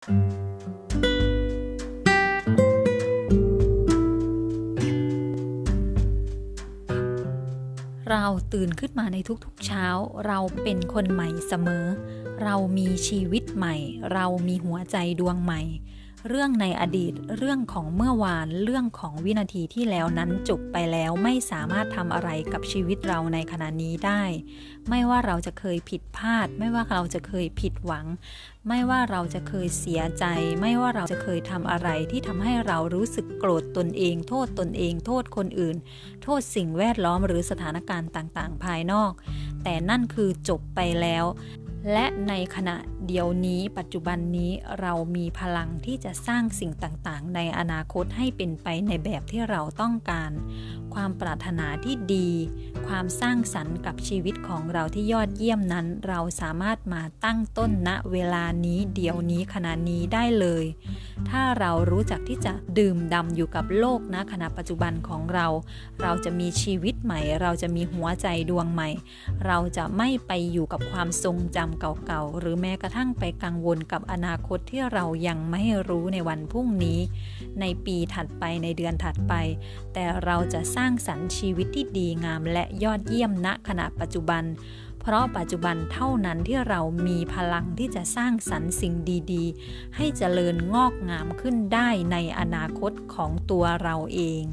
เราตื่นขึ้นมาในทุกๆเช้า เราเป็นคนใหม่เสมอ เรามีชีวิตใหม่ เรามีหัวใจดวงใหม่ เรื่องในอดีต เรื่องของเมื่อวาน เรื่องของวินาทีที่แล้วนั้นจบไปแล้วไม่สามารถทำอะไรกับชีวิตเราในขณะนี้ได้ ไม่ว่าเราจะเคยผิดพลาด ไม่ว่าเราจะเคยผิดหวัง ไม่ว่าเราจะเคยเสียใจ ไม่ว่าเราจะเคยทำอะไรที่ทำให้เรารู้สึกโกรธตนเอง โทษตนเอง โทษคนอื่น โทษสิ่งแวดล้อมหรือสถานการณ์ต่างๆ ภายนอก แต่นั่นคือจบไปแล้ว และในขณะเดี๋ยวนี้ปัจจุบันนี้เรามีพลังที่จะสร้างสิ่งต่างๆ ในอนาคตให้เป็นไปในแบบที่เราต้องการ ความปรารถนาที่ดี ความสร้างสรรค์กับชีวิตของเราที่ยอดเยี่ยมนั้น เราสามารถมาตั้งต้นณเวลานี้เดี๋ยวนี้ขณะนี้ได้เลย ถ้าเรารู้จักที่จะดื่มดำอยู่กับโลกณขณะปัจจุบันของเรา เราจะมีชีวิตใหม่ เราจะมีหัวใจดวงใหม่ เราจะไม่ไปอยู่กับความทรงจำเก่าๆหรือแม้กระระทั่งไปกังวลกับอนาคตที่เรายังไม่รู้ในวันพรุ่งนี้ ในปีถัดไปในเดือนถัดไป แต่เราจะสร้างสรรค์ชีวิตที่ดีงามและยอดเยี่ยมณขณะปัจจุบัน เพราะปัจจุบันเท่านั้นที่เรามีพลังที่จะสร้างสรรค์สิ่งดีๆ ให้เจริญงอกงามขึ้นได้ในอนาคตของตัวเราเอง